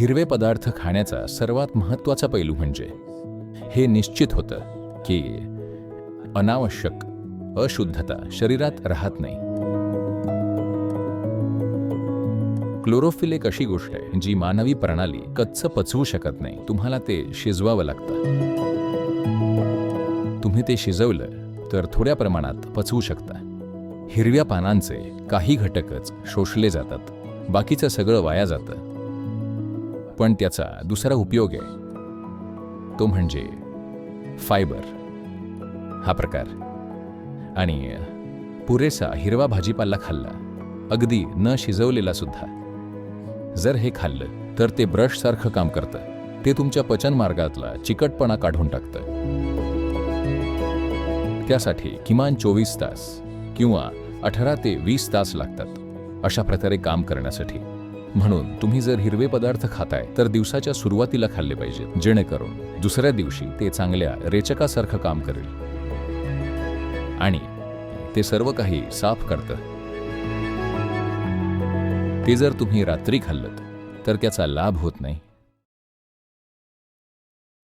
हिरवे पदार्थ खाण्याचा सर्वात महत्त्वाचा पैलू म्हणजे हे निश्चित होतं की अनावश्यक अशुद्धता शरीरात राहत नाही. क्लोरोफिल एक अशी गोष्ट आहे जी मानवी प्रणाली कच्च पचवू शकत नाही. तुम्हाला ते शिजवावं लागतं. तुम्ही ते शिजवलं तर थोड्या प्रमाणात पचवू शकता. हिरव्या पानांचे काही घटकच शोषले जातात. बाकीचं सगळं वाया जातं. पण त्याचा दुसरा उपयोग आहे. तो म्हणजे फायबर. हा प्रकार. आणि पुरेसा हिरवा भाजीपाला खाल्ला. अगदी न शिजवलेला सुद्धा. जर हे खाल्लं तर ते ब्रशसारखं काम करतं. ते तुमच्या पचन मार्गातला चिकटपणा काढून टाकतं. त्यासाठी किमान चोवीस तास किंवा अठरा ते वीस तास लागतात अशा प्रकारे काम करण्यासाठी. म्हणून तुम्ही जर हिरवे पदार्थ खाताय तर दिवसाच्या सुरुवातीला खाल्ले पाहिजेत. जेणेकरून दुसऱ्या दिवशी ते चांगल्या रेचकासारखं काम करेल. आणि ते सर्व काही साफ करतं. ते जर तुम्ही रात्री खाल्लत तर त्याचा लाभ होत नाही.